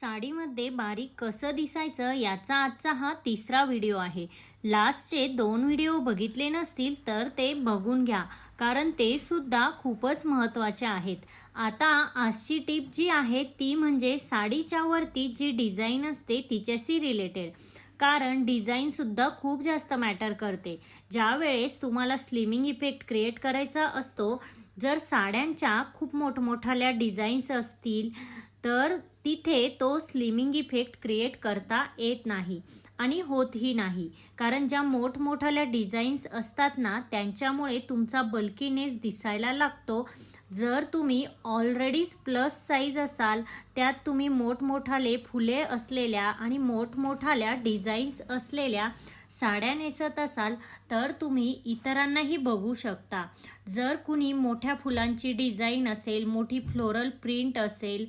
साडीमध्ये बारीक कसं दिसायचं याचा आजचा हा तिसरा व्हिडिओ आहे. लास्टचे दोन व्हिडिओ बघितले नसतील तर ते बघून घ्या कारण ते सुद्धा खूपच महत्त्वाचे आहेत. आता आजची टीप जी आहे ती म्हणजे साडीच्या वरती जी डिझाईन असते तिच्याशी रिलेटेड. कारण डिझाईनसुद्धा खूप जास्त मॅटर करते. ज्यावेळेस तुम्हाला स्लिमिंग इफेक्ट क्रिएट करायचा असतो जर साड्यांच्या खूप मोठमोठाल्या डिझाईन्स असतील तर तिथे तो स्लिमिंग इफेक्ट क्रिएट करता येत नाही आणि होतही नाही. कारण ज्या मोठमोठाल्या डिझाईन्स असतात ना त्यांच्यामुळे तुमचा बल्कीनेस दिसायला लागतो. जर तुम्ही ऑलरेडीच प्लस साईज असाल त्यात तुम्ही मोठमोठाले फुले असलेल्या आणि मोठमोठाल्या डिझाईन्स असलेल्या साड्या नेसत असाल तर तुम्ही इतरांनाही बघू शकता. जर कुणी मोठ्या फुलांची डिझाईन असेल मोठी फ्लोरल प्रिंट असेल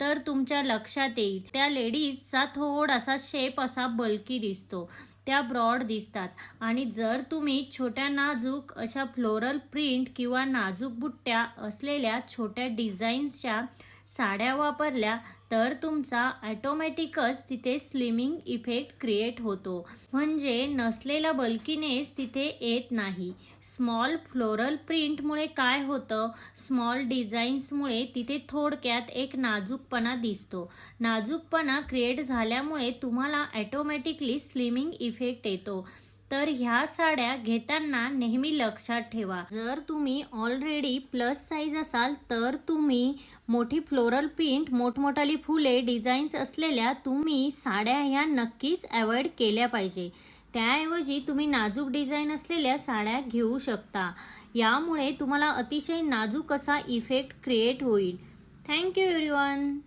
तर तुमच्या लक्षात येईल. त्या लेडीजचा थोडासा शेप असा बल्की दिसतो. त्या ब्रॉड दिसतात. आणि जर तुम्ही छोट्या नाजूक अशा फ्लोरल प्रिंट किंवा नाजूक बुट्ट्या असलेल्या छोट्या डिझाईन्सच्या साड्या वापरल्या तर तुमचा ॲटोमॅटिकच तिथे स्लिमिंग इफेक्ट क्रिएट होतो. म्हणजे नसलेला बल्कीनेस तिथे येत नाही. स्मॉल फ्लोरल प्रिंटमुळे काय होतं? स्मॉल डिझाईन्समुळे तिथे थोडक्यात एक नाजूकपणा दिसतो. नाजूकपणा क्रिएट झाल्यामुळे तुम्हाला ॲटोमॅटिकली स्लिमिंग इफेक्ट येतो. तर ह्या साड्या घेताना नेहमी लक्षात ठेवा. जर तुम्ही ऑलरेडी प्लस साईज असाल तर तुम्ही मोठी फ्लोरल प्रिंट मोठमोठाली फुले डिझाईन्स असलेल्या तुम्ही साड्या ह्या नक्कीच अवॉइड केल्या पाहिजे. त्याऐवजी तुम्ही नाजूक डिझाईन असलेल्या साड्या घेऊ शकता. यामुळे तुम्हाला अतिशय नाजूक असा इफेक्ट क्रिएट होईल. Thank you everyone